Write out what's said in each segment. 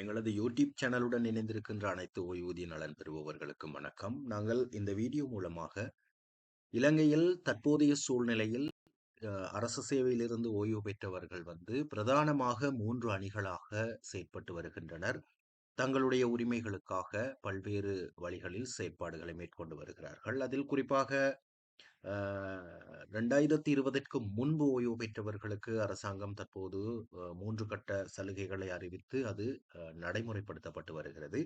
எங்களது யூடியூப் சேனலுடன் இணைந்திருக்கின்ற அனைத்து ஓய்வூதிய நலன் பெறுபவர்களுக்கும் வணக்கம். நாங்கள் இந்த வீடியோ மூலமாக இலங்கையில் தற்போதைய சூழ்நிலையில் அரசு சேவையிலிருந்து ஓய்வு பெற்றவர்கள் வந்து பிரதானமாக மூன்று அணிகளாக செயற்பட்டு வருகின்றனர். தங்களுடைய உரிமைகளுக்காக பல்வேறு வழிகளில் செயற்பாடுகளை மேற்கொண்டு வருகிறார்கள். அதில் குறிப்பாக ரெண்டாயிரத்தி இருபதற்கு முன்பு ஓய்வு பெற்றவர்களுக்கு அரசாங்கம் தற்போது மூன்று கட்ட சலுகைகளை அறிவித்து அது நடைமுறைப்படுத்தப்பட்டு வருகிறது.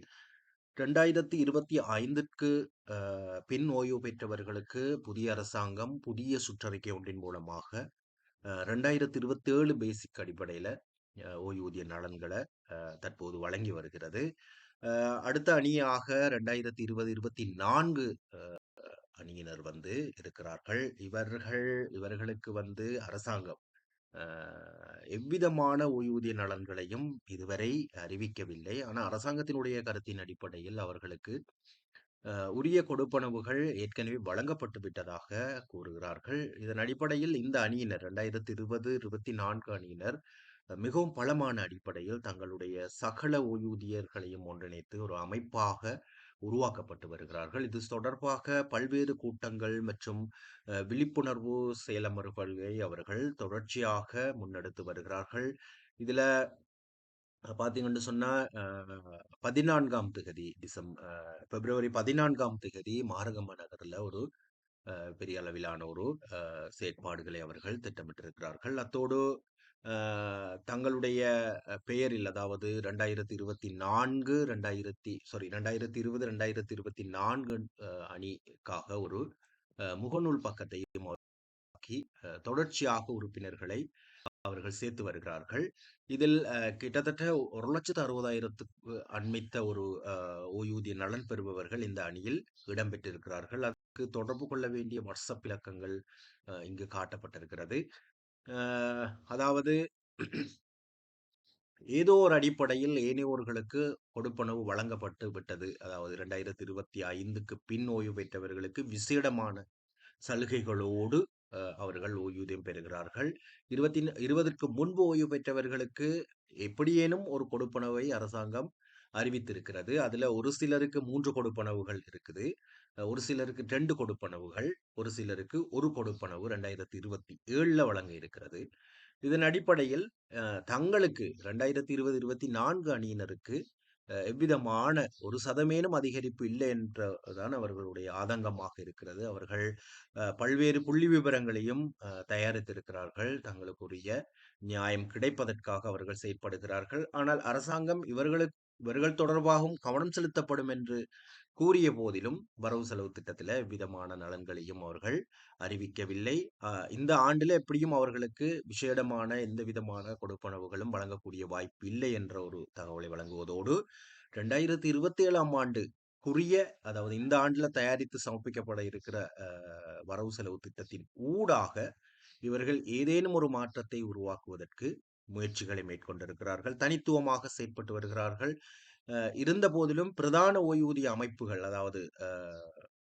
ரெண்டாயிரத்தி இருபத்தி ஐந்திற்கு பின் ஓய்வு பெற்றவர்களுக்கு புதிய அரசாங்கம் புதிய சுற்றறிக்கை ஒன்றின் மூலமாக ரெண்டாயிரத்தி இருபத்தி ஏழு பேசிக் அடிப்படையில் ஓய்வூதிய நலன்களை தற்போது வழங்கி வருகிறது. அடுத்த அணியாக ரெண்டாயிரத்தி இருபது இருபத்தி நான்கு அணியினர் வந்து இருக்கிறார்கள். இவர்கள் இவர்களுக்கு வந்து அரசாங்கம் எவ்விதமான ஓய்வூதிய நலன்களையும் இதுவரை அறிவிக்கவில்லை. ஆனால் அரசாங்கத்தினுடைய கருத்தின் அடிப்படையில் அவர்களுக்கு உரிய கொடுப்பனவுகள் ஏற்கனவே வழங்கப்பட்டு விட்டதாக கூறுகிறார்கள். இதன் அடிப்படையில் இந்த அணியினர் ரெண்டாயிரத்தி இருபது இருபத்தி நான்கு அணியினர் மிகவும் பலமான அடிப்படையில் தங்களுடைய சகல ஓய்வூதியர்களையும் ஒன்றிணைத்து ஒரு அமைப்பாக உருவாக்கப்பட்டு வருகிறார்கள். இது தொடர்பாக பல்வேறு கூட்டங்கள் மற்றும் விழிப்புணர்வு செயலமர்வுகளை அவர்கள் தொடர்ச்சியாக முன்னெடுத்து வருகிறார்கள். இதுல பார்த்தீங்கன்னு சொன்னா பதினான்காம் திகதி டிசம்பர் பிப்ரவரி பதினான்காம் திகதி மாரகம நகரில் ஒரு பெரிய அளவிலான ஒரு செயற்பாடுகளை அவர்கள் திட்டமிட்டிருக்கிறார்கள். அத்தோடு தங்களுடைய பெயரில் அதாவது ரெண்டாயிரத்தி இருபத்தி நான்கு ரெண்டாயிரத்தி சாரி ரெண்டாயிரத்தி இருபது ரெண்டாயிரத்தி இருபத்தி நான்கு அணிக்காக ஒரு முகநூல் பக்கத்தையும் ஆக்கி தொடர்ச்சியாக உறுப்பினர்களை அவர்கள் சேர்த்து வருகிறார்கள். இதில் கிட்டத்தட்ட ஒரு லட்சத்து அறுபதாயிரத்துக்கு அண்மித்த ஒரு ஓய்வூதிய நலன் பெறுபவர்கள் இந்த அணியில் இடம்பெற்றிருக்கிறார்கள். அதற்கு தொடர்பு கொள்ள வேண்டிய வாட்ஸ்அப் இலக்கங்கள் இங்கு காட்டப்பட்டிருக்கிறது. அதாவது ஏதோ ஒரு அடிப்படையில் ஏனையோர்களுக்கு கொடுப்பனவு வழங்கப்பட்டு விட்டது. அதாவது இரண்டாயிரத்தி இருபத்தி ஐந்துக்கு பின் ஓய்வு பெற்றவர்களுக்கு விசேடமான சலுகைகளோடு அவர்கள் ஓய்வூதியம் பெறுகிறார்கள். இருபத்தி இருபதற்கு முன்பு ஓய்வு பெற்றவர்களுக்கு எப்படியேனும் ஒரு கொடுப்பனவை அரசாங்கம் அறிவித்திருக்கிறது. அதுல ஒரு சிலருக்கு மூன்று கொடுப்பனவுகள் இருக்குது. ஒரு சிலருக்கு ரெண்டு கொடுப்பனவுகள் ஒரு சிலருக்கு ஒரு கொடுப்பனவு ரெண்டாயிரத்தி இருபத்தி ஏழுல வழங்க இருக்கிறது. இதன் அடிப்படையில் தங்களுக்கு ரெண்டாயிரத்தி இருபது இருபத்தி நான்கு அணியினருக்கு எவ்விதமான ஒரு சதமேனும் அதிகரிப்பு இல்லை என்றதான் அவர்களுடைய ஆதங்கமாக இருக்கிறது. அவர்கள் பல்வேறு புள்ளி விவரங்களையும் தயாரித்திருக்கிறார்கள். தங்களுக்குரிய நியாயம் கிடைப்பதற்காக அவர்கள் செயற்படுகிறார்கள். ஆனால் அரசாங்கம் இவர்களுக்கு இவர்கள் தொடர்பாகவும் கவனம் செலுத்தப்படும் என்று கூறிய போதிலும் வரவு செலவு திட்டத்தில் விதமான நலன்களையும் அவர்கள் அறிவிக்கவில்லை. இந்த ஆண்டில் எப்படியும் அவர்களுக்கு விசேடமான எந்த விதமான கொடுப்பனவுகளும் வழங்கக்கூடிய வாய்ப்பு இல்லை என்ற ஒரு தகவலை வழங்குவதோடு ரெண்டாயிரத்தி இருபத்தி ஏழாம் ஆண்டு குறிய அதாவது இந்த ஆண்டில் தயாரித்து சமர்ப்பிக்கப்பட இருக்கிற வரவு செலவு திட்டத்தின் ஊடாக இவர்கள் ஏதேனும் ஒரு மாற்றத்தை உருவாக்குவதற்கு முயற்சிகளை மேற்கொண்டிருக்கிறார்கள். தனித்துவமாக செயற்பட்டு வருகிறார்கள். இருந்த போதிலும் பிரதான ஓய்வூதிய அமைப்புகள் அதாவது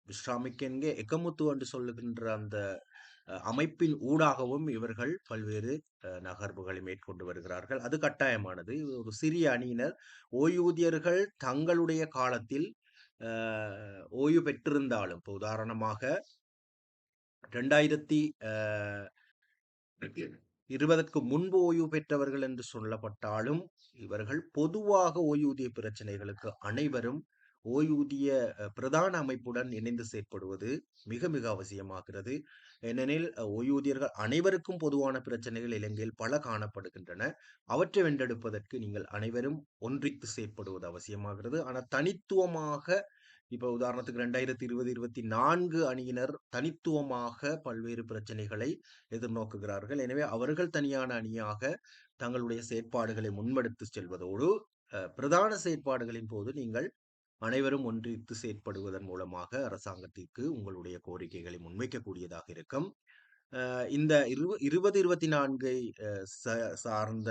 விஸ்ராமிக்கென்கே எக்கமுத்து என்று சொல்லுகின்ற அந்த அமைப்பின் ஊடாகவும் இவர்கள் பல்வேறு நகர்வுகளை மேற்கொண்டு வருகிறார்கள். அது கட்டாயமானது. ஒரு சிறிய அணியினர் ஓய்வூதியர்கள் தங்களுடைய காலத்தில் ஓய்வு பெற்றிருந்தாலும் இப்போ உதாரணமாக ரெண்டாயிரத்தி இருபதற்கு முன்பு ஓய்வு பெற்றவர்கள் என்று சொல்லப்பட்டாலும் இவர்கள் பொதுவாக ஓய்வூதிய பிரச்சனைகளுக்கு அனைவரும் ஓய்வூதிய பிரதான அமைப்புடன் இணைந்து செயற்படுவது மிக மிக அவசியமாகிறது. ஏனெனில் ஓய்வூதியர்கள் அனைவருக்கும் பொதுவான பிரச்சனைகள் இலங்கையில் பல காணப்படுகின்றன. அவற்றை வென்றெடுப்பதற்கு நீங்கள் அனைவரும் ஒன்றித்து செயற்படுவது அவசியமாகிறது. ஆனால் தனித்துவமாக இப்போ உதாரணத்துக்கு ரெண்டாயிரத்தி இருபது இருபத்தி நான்கு அணியினர் தனித்துவமாக பல்வேறு பிரச்சனைகளை எதிர்நோக்குகிறார்கள். எனவே அவர்கள் தனியான அணியாக தங்களுடைய செயற்பாடுகளை முன்னெடுத்து செல்வதோடு பிரதான செயற்பாடுகளின் போது நீங்கள் அனைவரும் ஒன்றித்து செயற்படுவதன் மூலமாக அரசாங்கத்திற்கு உங்களுடைய கோரிக்கைகளை முன்வைக்கக்கூடியதாக இருக்கும். இந்த இரு இருபது இருபத்தி நான்கை சார்ந்த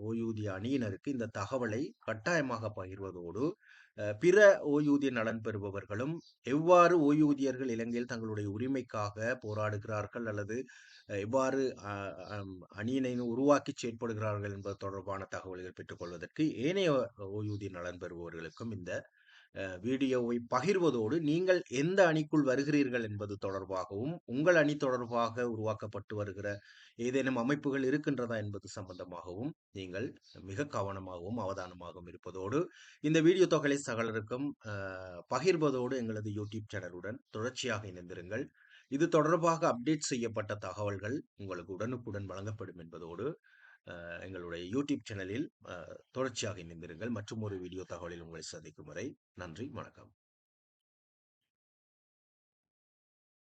ஓய்வூதிய அணியினருக்கு இந்த தகவலை கட்டாயமாக பகிர்வதோடு பிற ஓய்வூதிய நலன் பெறுபவர்களும் எவ்வாறு ஓய்வூதியர்கள் இலங்கையில் தங்களுடைய உரிமைக்காக போராடுகிறார்கள் அல்லது எவ்வாறு அணியினை உருவாக்கி செயற்படுகிறார்கள் என்பது தொடர்பான தகவல்கள் பெற்றுக்கொள்வதற்கு ஏனைய ஓய்வூதிய நலன் பெறுபவர்களுக்கும் இந்த வீடியோவை பகிர்வதோடு நீங்கள் எந்த அணிக்குள் வருகிறீர்கள் என்பது தொடர்பாகவும் உங்கள் அணி தொடர்பாக உருவாக்கப்பட்டு வருகிற ஏதேனும் அமைப்புகள் இருக்கின்றதா என்பது சம்பந்தமாகவும் நீங்கள் மிக கவனமாகவும் அவதானமாகவும் இருப்பதோடு இந்த வீடியோ தொகை சகலருக்கும் பகிர்வதோடு எங்களது யூடியூப் சேனலுடன் தொடர்ச்சியாக இணைந்திருங்கள். இது தொடர்பாக அப்டேட் செய்யப்பட்ட தகவல்கள் உங்களுக்கு உடனுக்குடன் வழங்கப்படும் என்பதோடு எங்களுடைய யூடியூப் சேனலில் தொடர்ச்சியாக இணைந்திருங்கள். மற்றும் ஒரு வீடியோ தகவலில் உங்களை சந்திக்கும் வரை நன்றி வணக்கம்.